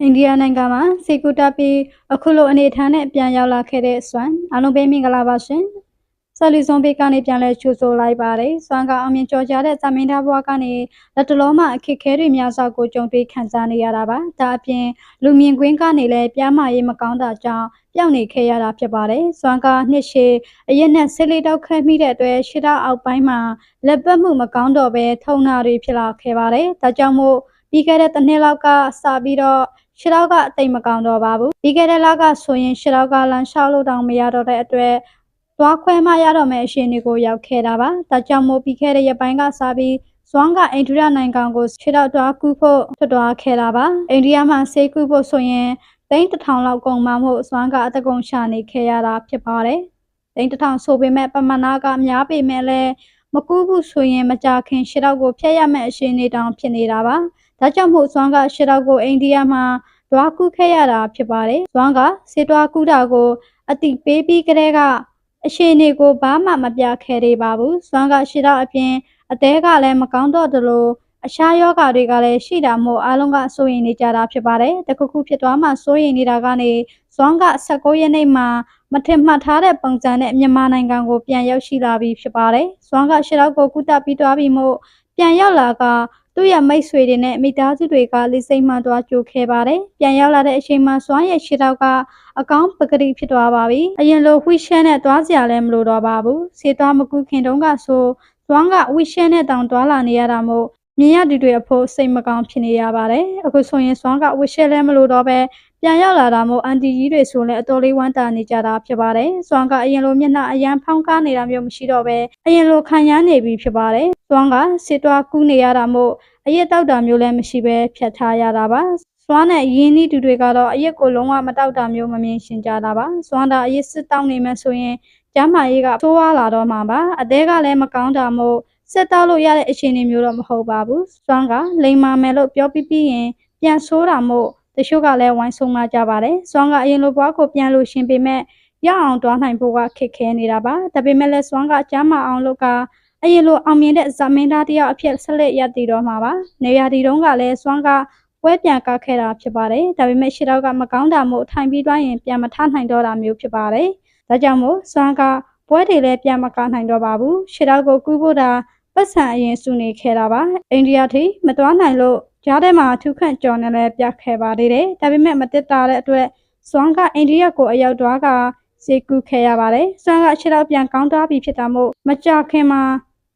ဒီးယားနိုင်ငံမှာစေကူတာပီအခုလိုအနေအထားနဲ့ပြန်ရောက်လာခဲ့တဲ့ဆွမ်အားလုံးပဲမင်္ဂလာပါရှင်ဆယ်လီဇွန်ဘေးကနေပြန်လဲချူဆိုလိုက်ပါတယ်ဆွမ်ကအောင်မြင်ကြော်ကြတဲ့သမင်းသားဘွားကနေလက်တလုံးမှအခက်ခဲတွေများစွာကိုကြုံတွေ့ခံစားနေရတာပါဒါအပြင်လူမြင်ကွင်းကနေလည်းပြားမရေးမကောင်းတာကြောင့်ပြောင်းနေခဲ့ရတာဖြစ်ပါတယ်ဆွမ်ကနှစ်ရှည်အရက်နဲ့ဆစ်လေးတောက်ခဲမိတဲ့အတွက်ရှစ်တောက်အောက်ပိုင်းမှာလက်ပတ်မှုမကောင်းတော့ပဲထုံနာတွေဖြစ်လာခဲ့ပါတယ်ဒါကြောင့်မို့ပြီးခဲ့တဲ့တစ်နှစ်လောက်ကစပြီးတော့ ခြေထောက်ကအသိမကောင်းတော့ပါဘူးပြီးခဲ့တဲ့လကဆိုရင်ခြေထောက်ကလမ်းလျှောက်လို့တောင်မရတော့တဲ့အတွက်သွားခွဲမှရတော့မယ့်အရှင်တွေကိုရောက်ခဲ့တာပါဒါကြောင့်မို့ပြီးခဲ့တဲ့ရက်ပိုင်းကစပြီးဇွမ်းကအိန္ဒိယနိုင်ငံကိုခြေထောက်သွားကူဖို့ထွက်သွားခဲ့တာပါအိန္ဒိယမှာဆေးကူဖို့ဆိုရင်သိန်းတစ်ထောင်လောက်ကုန်မှမို့ဇွမ်းကအတကုံရှာနေခဲ့ရတာဖြစ်ပါတယ်သိန်းတစ်ထောင်ဆိုပေမဲ့ပမာဏကများပေမဲ့လည်းမကူးဘူးဆိုရင်မကြခင်ခြေထောက်ကိုဖျက်ရမယ့်အရှင်နေတောင်ဖြစ်နေတာပါ ဒါကြောင့်မို့ဇွမ်းကရှစ်တောက်ကိုအိန္ဒိယမှာတွားကူးခဲ့ရတာဖြစ်ပါတယ်။ဇွမ်းကစေတွားကူးတာကိုအတိပေးပြီးကလေးကအရှင်နေကိုဘာမှမပြခဲ့သေးပါဘူး။ဇွမ်းကရှစ်တောက်အပြင်အသေးကလည်းမကောင်းတော့သလိုအရှားယောဂါတွေကလည်းရှိတာမို့အားလုံးကစိုးရိမ်နေကြတာဖြစ်ပါတယ်။တခုခုဖြစ်သွားမှစိုးရိမ်နေတာကနေဇွမ်းက16ရက်နေ့မှာမထင်မှတ်ထားတဲ့ပုံစံနဲ့မြန်မာနိုင်ငံကိုပြန်ရောက်ရှိလာပြီဖြစ်ပါတယ်။ဇွမ်းကရှစ်တောက်ကိုကုသပြီးသွားပြီမို့ပြန်ရောက်လာက သူ့ရဲ့မိတ်ဆွေတွေနဲ့မိသားစုတွေကလိစိတ်မှန်သွားကြိုခဲ့ပါတယ်။ပြန်ရောက်လာတဲ့အချိန်မှာစွမ်းရဲ့ခြေထောက်ကအကောင်းပကတိဖြစ်သွားပါပြီ။အရင်လိုဝှီရှဲနဲ့သွားစရာလည်းမလိုတော့ပါဘူး။ဆေးသွားမကူခင်တုန်းကဆိုစွမ်းကဝှီရှဲနဲ့တောင်သွားလာနေရတာမို့မြင်ရတူတွေအဖို့စိတ်မကောင်းဖြစ်နေရပါတယ်။အခုဆိုရင်စွမ်းကဝှီရှဲလည်းမလိုတော့ပဲ ပြန်ရောက်လာတာမို့အန်တီကြီးတွေဆိုလည်းအတော်လေးဝမ်းသာနေကြတာဖြစ်ပါတယ်။စွမ်းကအရင်လိုမျက်နှာအရန်ဖောင်းကားနေတာမျိုးမရှိတော့ပဲအရင်လိုခံရနေပြီဖြစ်ပါတယ်။စွမ်းကစစ်တွားကူးနေရတာမို့အရက်တောက်တာမျိုးလည်းမရှိပဲဖြတ်ထားရတာပါ။စွမ်းနဲ့ရင်းနှီးတူတွေကတော့အရက်ကိုလုံးဝမတောက်တာမျိုးမမြင်ရှင်းကြတာပါ။စွမ်းတာအရက်စစ်တောက်နေမှဆိုရင်ကျမ်းမာရေးကဆိုးဝါးလာတော့မှာပါ။အသေးကလည်းမကောင်းတာမို့စစ်တောက်လို့ရတဲ့အခြေအနေမျိုးတော့မဟုတ်ပါဘူး။စွမ်းကလိန်မာမယ်လို့ပြောပြီးပြီးရင်ပြန်ဆိုးတာမို့ တချို့ကလည်းဝိုင်းဆုံးမကြပါတယ်။စွမ်းကအရင်လိုဘွားကိုပြန်လို့ရှင်ပေမဲ့ရအောင်တွားနိုင်ဖို့ကခက်ခဲနေတာပါ။ဒါပေမဲ့လည်းစွမ်းကကျမ်းမာအောင်လုပ်ကအရင်လိုအောင်မြင်တဲ့ဇမင်းသားတယောက်အဖြစ်ဆက်လက်ရည်တည်တော့မှာပါ။နေရာဒီတုန်းကလည်းစွမ်းကပွဲပြန်ကခဲ့တာဖြစ်ပါတယ်။ဒါပေမဲ့ရှစ်တော့ကမကောင်းတာမို့ထိုင်ပြီးသွားရင်ပြန်မထနိုင်တော့တာမျိုးဖြစ်ပါတယ်။ဒါကြောင့်မို့စွမ်းကပွဲတွေလည်းပြန်မကနိုင်တော့ပါဘူး။ရှစ်တော့ကိုကူးဖို့တာ ပတ်စံအရင်စုနေခဲ့တာပါ။အိန္ဒိယထိမသွားနိုင်လို့ကြားထဲမှာထူးခန့်ကြော်နေလဲပြခဲ့ပါသေးတယ်။ဒါပေမဲ့မတက်တာတဲ့အတွက်စွမ်းကအိန္ဒိယကိုအရောက်သွားကစေကူခဲ့ရပါတယ်။စွမ်းကအချက်တော့ပြန်ကောင်းသွားပြီဖြစ်တာမို့မကြခင်မှာ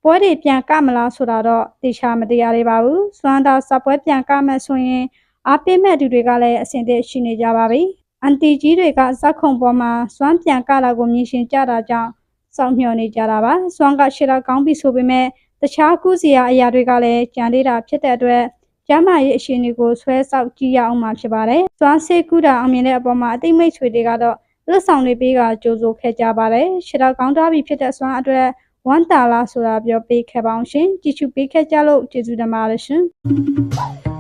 ပွဲတွေပြန်ကမလားဆိုတာတော့သိချာမတရားသေးပါဘူး။စွမ်းသာစပွဲပြန်ကမယ်ဆိုရင်အားပေးမဲ့သူတွေကလည်းအဆင်သင့်ရှိနေကြပါပြီ။အန်တီကြီးတွေကဇက်ခုံပေါ်မှာစွမ်းပြန်ကလာကိုမြင်ရှင်ကြတာကြောင့်စောင့်မျှော်နေကြတာပါ။စွမ်းကရှေ့တော့ကောင်းပြီဆိုပေမဲ့ တခြားကူးစရာအရာတွေကလည်းကြံသေးတာဖြစ်တဲ့အတွက်ကျမ်းမာရေးအရှင်တွေကိုဆွဲဆောက်ကြည့်ရအောင်မှာဖြစ်ပါတယ်။သွားစေကူတာအောင်မြင်တဲ့အပေါ်မှာအသိမိတ်ဆွေတွေကတော့လက်ဆောင်တွေပေးကကြိုးစိုးခဲ့ကြပါတယ်။ရှစ်တော့ကောင်းတာပြီဖြစ်တဲ့ဆွမ်းအတွက်ဝမ်းတာလားဆိုတာပြောပေးခဲ့ပါအောင်ရှင်။ကြည့်ရှုပေးခဲ့ကြလို့ကျေးဇူးတင်ပါတယ်ရှင်။